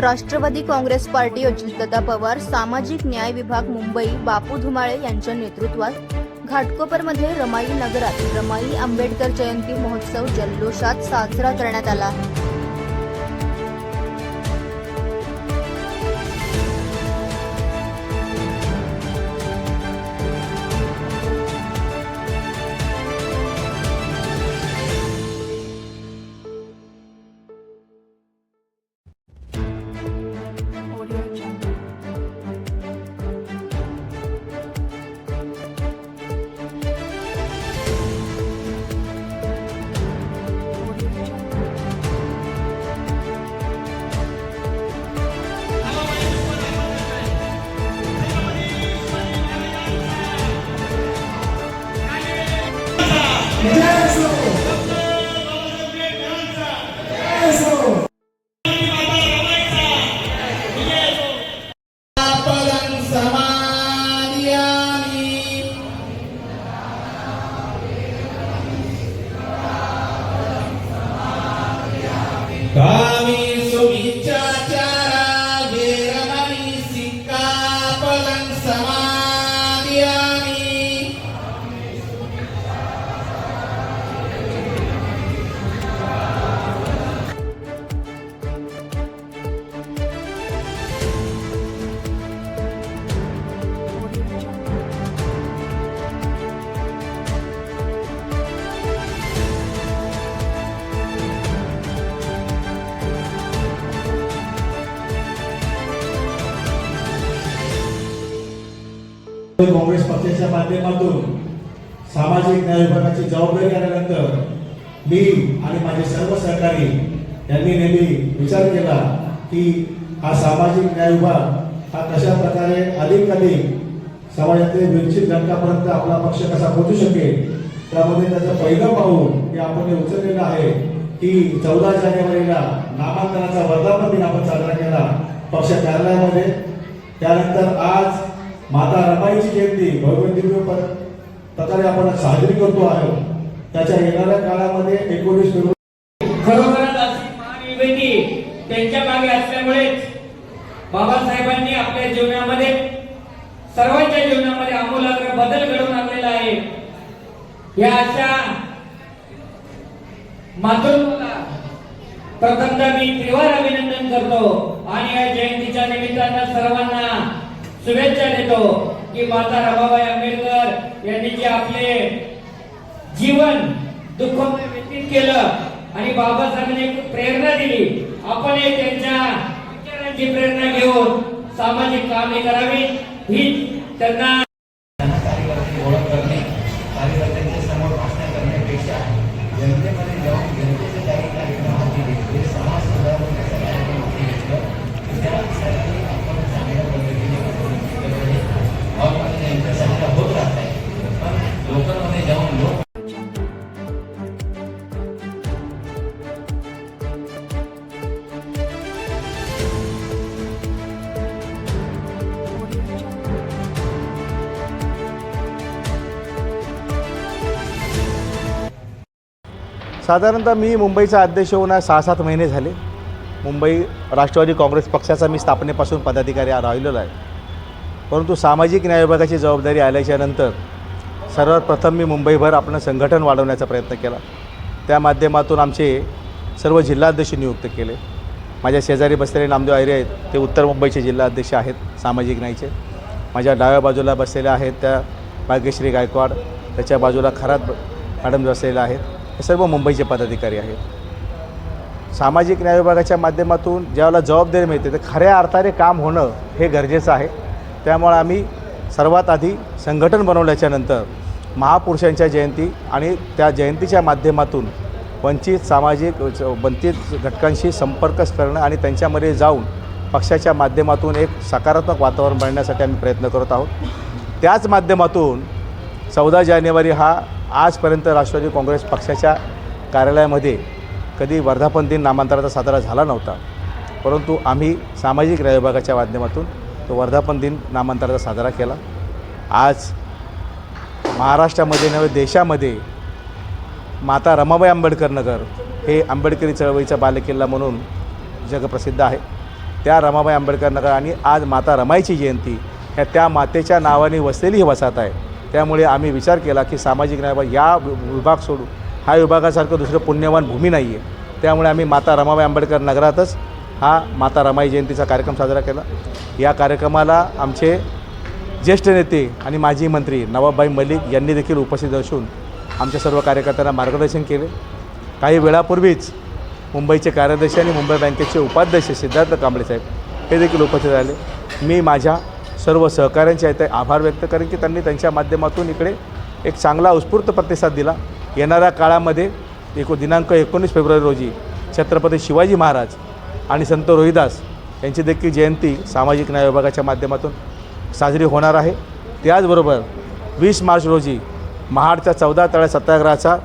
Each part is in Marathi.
राष्ट्रवादी काँग्रेस पार्टी अजितदादा पवार सामाजिक न्याय विभाग मुंबई बापू धुमाळे यांच्या नेतृत्वात घाटकोपरमध्ये रमाई नगरात रमाई आंबेडकर जयंती महोत्सव जल्लोषात साजरा करण्यात आला. काँग्रेस पक्षाच्या माध्यमातून सामाजिक न्याय विभागाची जबाबदारी आल्यानंतर मी आणि माझे सर्व सहकारी यांनी नेहमी विचार केला की हा सामाजिक न्याय विभाग हा कशा प्रकारे अधिक अधिक समाजातील वंचित घटकापर्यंत आपला पक्ष कसा पोहोचू शकेल त्यामध्ये त्याचं पहिलं पाऊल हे आपण हे उचललेलं आहे की चौदा जानेवारीला नामांकनाचा वर्धापन दिन आपण साजरा केला पक्ष कार्यालयामध्ये. त्यानंतर आज माता रमाईची जयंती भगवंत दिव्य प्रकारे आपण साजरी करतो आहोत. त्याच्या येणाऱ्या काळामध्ये एकोणीस फेब्रुवारी खरोखरच अशी महानिर्मिती त्यांच्या मागे असल्यामुळेच बाबासाहेबांनी आपल्या जीवनामध्ये सर्वांच्या जीवनामध्ये आमूलाग्र बदल घडवून आणलेला आहे. या अशा मातृत्वाला प्रथमदा मी त्रिवार अभिनंदन करतो. आणि या जयंतीच्या निमित्तानं सर्वांना शुभेच्छा देतो की माता रमाबाई आंबेडकर यांनी जे आपले जीवन दुःखमय व्यतीत केलं आणि बाबासाहेबांनी एक प्रेरणा दिली आपण हे त्यांच्या विचारांची प्रेरणा घेऊन सामाजिक कामे करावी ही त्यांना साधारणतः मी मुंबईचा अध्यक्ष होऊन सहा सात महिने झाले. मुंबई राष्ट्रवादी काँग्रेस पक्षाचा मी स्थापनेपासून पदाधिकारी राहिलेलो आहे. परंतु सामाजिक न्याय विभागाची जबाबदारी आल्याच्यानंतर सर्वात प्रथम मी मुंबईभर आपण संघटन वाढवण्याचा प्रयत्न केला. त्या माध्यमातून आमचे सर्व जिल्हाध्यक्ष नियुक्त केले. माझ्या शेजारी बसलेले नामदेव आयरे आहेत ते उत्तर मुंबईचे जिल्हाध्यक्ष आहेत सामाजिक न्यायचे. माझ्या डाव्या बाजूला बसलेल्या आहेत त्या भाग्यश्री गायकवाड त्याच्या बाजूला खरात मॅडम बसलेल्या आहेत. हे सर्व मुंबईचे पदाधिकारी आहेत. सामाजिक न्याय विभागाच्या माध्यमातून ज्यावेळेला जबाबदारी मिळते तर खऱ्या अर्थाने काम होणं हे गरजेचं आहे. त्यामुळे आम्ही सर्वात आधी संघटन बनवल्याच्या नंतर महापुरुषांच्या जयंती आणि त्या जयंतीच्या माध्यमातून वंचित सामाजिक वंचित घटकांशी संपर्क करणं आणि त्यांच्यामध्ये जाऊन पक्षाच्या माध्यमातून एक सकारात्मक वातावरण बनण्यासाठी आम्ही प्रयत्न करत आहोत. त्याच माध्यमातून चौदा जानेवारी हा आजपर्यंत राष्ट्रवादी काँग्रेस पक्षाच्या कार्यालयामध्ये कधी वर्धापन दिन नामांतराचा साजरा झाला नव्हता. परंतु आम्ही सामाजिक न्याय विभागाच्या माध्यमातून तो वर्धापन दिन नामांतराचा साजरा केला. आज महाराष्ट्रामध्ये नव्हे देशामध्ये माता रमाबाई आंबेडकर नगर हे आंबेडकरी चळवळीचा बालेकिल्ला म्हणून जगप्रसिद्ध आहे. त्या रमाबाई आंबेडकर नगर आणि आज माता रमाईची जयंती ह्या त्या मातेच्या नावाने वसलेली ही वसाहत आहे. त्यामुळे आम्ही विचार केला की सामाजिक न्याय या वि- विभाग सोडून हा विभागासारखं दुसरं पुण्यवान भूमी नाही आहे त्यामुळे आम्ही माता रमाबाई आंबेडकर नगरातच हा माता रमाई जयंतीचा कार्यक्रम साजरा केला. या कार्यक्रमाला आमचे ज्येष्ठ नेते आणि माजी मंत्री नवाबाई मलिक यांनी देखील उपस्थित असून आमच्या सर्व कार्यकर्त्यांना मार्गदर्शन केले. काही वेळापूर्वीच मुंबईचे कार्यदर्शी आणि मुंबई बँकेचे उपाध्यक्ष सिद्धार्थ कांबळे साहेब हे देखील उपस्थित झाले मी माझ्या सर्व सहकाऱ्यांचे इथे आभार व्यक्त करेन की त्यांनी त्यांच्या माध्यमातून इकडे एक चांगला उत्स्फूर्त प्रतिसाद दिला. येणाऱ्या काळामध्ये एको दिनांक एकोणीस फेब्रुवारी रोजी छत्रपती शिवाजी महाराज आणि संत रोहिदास यांची देखील जयंती सामाजिक न्याय विभागाच्या माध्यमातून साजरी होणार आहे. त्याचबरोबर वीस मार्च रोजी महाडच्या चौदा तळ्या सत्याग्रहाचा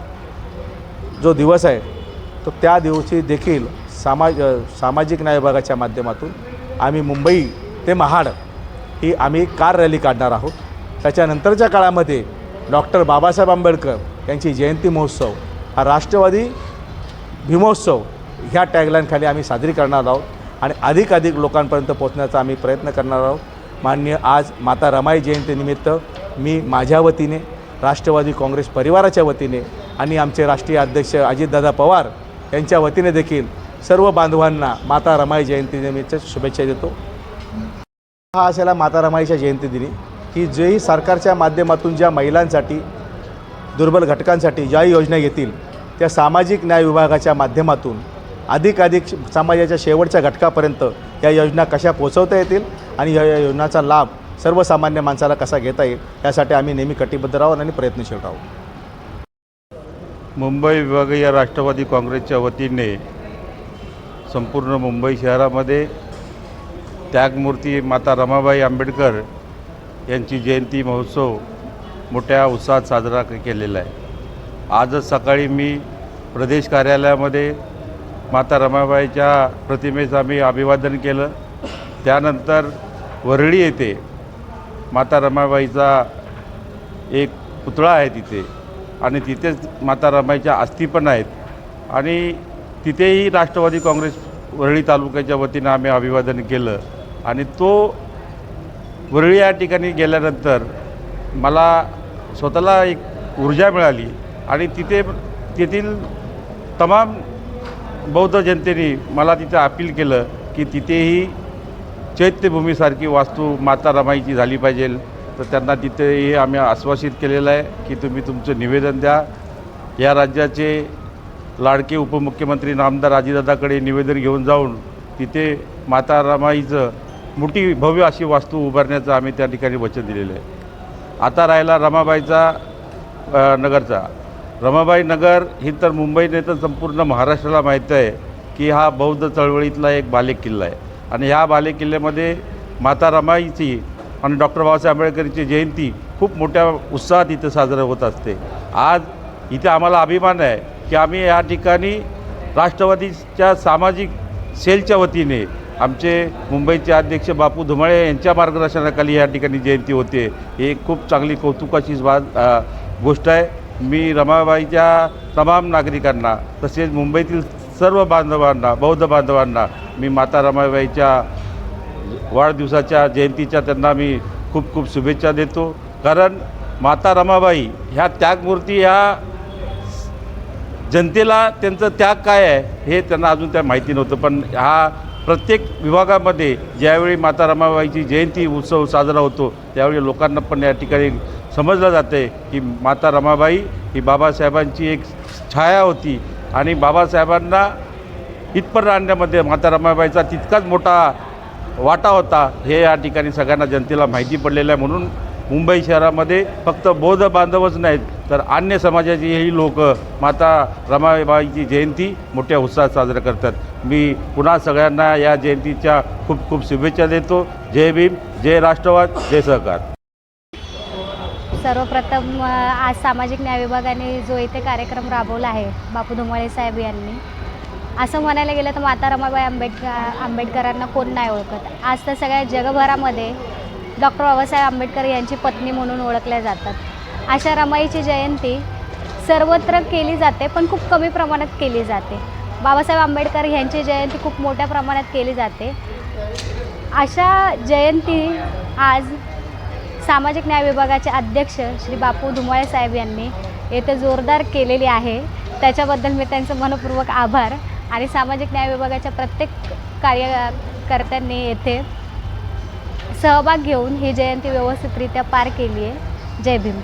जो दिवस आहे तो त्या दिवशी देखील सामाज सामाजिक न्याय विभागाच्या माध्यमातून आम्ही मुंबई ते महाड ही आम्ही कार रॅली काढणार आहोत. त्याच्यानंतरच्या काळामध्ये डॉक्टर बाबासाहेब आंबेडकर यांची जयंती महोत्सव हा राष्ट्रवादी भीमोत्सव ह्या टॅगलाईनखाली आम्ही साजरी करणार आहोत आणि अधिकाधिक लोकांपर्यंत पोहोचण्याचा आम्ही प्रयत्न करणार आहोत. मान्य आज माता रमाई जयंतीनिमित्त मी माझ्या वतीने राष्ट्रवादी काँग्रेस परिवाराच्या वतीने आणि आमचे राष्ट्रीय अध्यक्ष अजितदादा पवार यांच्या वतीने देखील सर्व बांधवांना माता रमाई जयंतीनिमित्त शुभेच्छा देतो. हा असेला माता रमाईच्या जयंतीदिनी की जेही सरकारच्या माध्यमातून ज्या महिलांसाठी दुर्बल घटकांसाठी ज्या योजना येतील त्या सामाजिक न्याय विभागाच्या माध्यमातून अधिकाधिक समाजाच्या शेवटच्या घटकापर्यंत या योजना कशा पोचवता येतील आणि या या योजनाचा लाभ सर्वसामान्य माणसाला कसा घेता येईल यासाठी आम्ही नेहमी कटिबद्ध राहू आणि प्रयत्नशील राहू. मुंबई विभागीय राष्ट्रवादी काँग्रेसच्या वतीने संपूर्ण मुंबई शहरामध्ये त्यागमूर्ती माता रमाबाई आंबेडकर यांची जयंती महोत्सव मोठ्या उत्साहात साजरा केलेला आहे. आजच सकाळी मी प्रदेश कार्यालयामध्ये माता रमाबाईच्या प्रतिमेचं आम्ही अभिवादन केलं. त्यानंतर वरळी येथे माता रमाबाईचा एक पुतळा आहे तिथे आणि तिथेच माता रमाईच्या अस्थी पण आहेत. आणि तिथेही राष्ट्रवादी काँग्रेस वरळी तालुक्याच्या वतीनं आम्ही अभिवादन केलं. आणि तो वरळी या ठिकाणी गेल्यानंतर मला स्वतःला एक ऊर्जा मिळाली आणि तिथे तेथील तमाम बौद्ध जनतेने मला तिथं अपील केलं की तिथेही चैत्यभूमीसारखी वास्तू माता रमाईची झाली पाहिजे. तर त्यांना तिथेही आम्ही आश्वासित केलेलं आहे की तुम्ही तुमचं निवेदन द्या. या राज्याचे लाडके उपमुख्यमंत्री नामदार आजीदादाकडे निवेदन घेऊन जाऊन तिथे माता रमाईचं मोठी भव्य अशी वास्तू उभारण्याचं आम्ही त्या ठिकाणी वचन दिलेलं आहे. आता राहिला रमाबाईचा नगरचा. रमाबाई नगर ही तर मुंबईने तर संपूर्ण महाराष्ट्राला माहीत आहे की हा बौद्ध चळवळीतला एक बालेकिल्ला आहे. आणि ह्या बालेकिल्ल्यामध्ये माता रमाईची आणि डॉक्टर बाबासाहेब आंबेडकरची जयंती खूप मोठ्या उत्साहात इथं साजरं होत असते. आज इथे आम्हाला अभिमान आहे की आम्ही या ठिकाणी राष्ट्रवादीच्या सामाजिक सेलच्या वतीने आमचे मुंबईचे अध्यक्ष बापू धुमाळे यांच्या मार्गदर्शनाखाली या ठिकाणी जयंती होते. ही एक खूप चांगली कौतुकाची बात गोष्ट आहे. मी रमाबाईच्या तमाम नागरिकांना तसेच मुंबईतील सर्व बांधवांना बौद्ध बांधवांना मी माता रमाबाईच्या वाढदिवसाच्या जयंतीच्या त्यांना मी खूप खूप शुभेच्छा देतो. कारण माता रमाबाई ह्या त्यागमूर्ती ह्या जनतेला त्यांचं त्याग काय आहे हे त्यांना अजून त्या माहिती नव्हतं. पण हा प्रत्येक विभागामध्ये ज्यावेळी माता रमाबाईची जयंती उत्सव साजरा होतो त्यावेळी लोकांना पण या ठिकाणी समजलं जाते की माता रमाबाई ही बाबासाहेबांची एक छाया होती. आणि बाबासाहेबांना इथपर्यंत आणण्यामध्ये माता रमाबाईचा तितकाच मोठा वाटा होता हे या ठिकाणी सगळ्यांना जनतेला माहिती पडलेलं आहे. म्हणून मुंबई शहरामध्ये फक्त बौद्ध बांधवच नाहीत तर अन्य समाजाचेही लोक माता रमाबाईची जयंती मोठ्या उत्साहात साजरा करतात. मी पुन्हा सगळ्यांना या जयंतीच्या खूप खूप शुभेच्छा देतो. जय भीम जय राष्ट्रवाद जय सहकार. सर्वप्रथम आज सामाजिक न्याय विभागाने जो इथे कार्यक्रम राबवला आहे बापू धुमाळे साहेब यांनी असं म्हणायला गेलं तर माता रमाबाई आंबेडकर आंबेडकरांना कोण नाही ओळखत. आज तर सगळ्या जगभरामध्ये डॉक्टर बाबासाहेब आंबेडकर यांची पत्नी म्हणून ओळखल्या जातात. अशा रमाईची जयंती सर्वत्र केली जाते पण खूप कमी प्रमाणात केली जाते. बाबासाहेब आंबेडकर यांची जयंती खूप मोठ्या प्रमाणात केली जाते. अशा जयंती आज सामाजिक न्याय विभागाचे अध्यक्ष श्री बापू धुमाळे साहेब यांनी येथे जोरदार केलेली आहे. त्याच्याबद्दल मी त्यांचं मनपूर्वक आभार आणि सामाजिक न्याय विभागाच्या प्रत्येक कार्यकर्त्यांनी येथे सहभाग घेऊन ही जयंती व्यवस्थितरित्या पार केली आहे. जय भीम.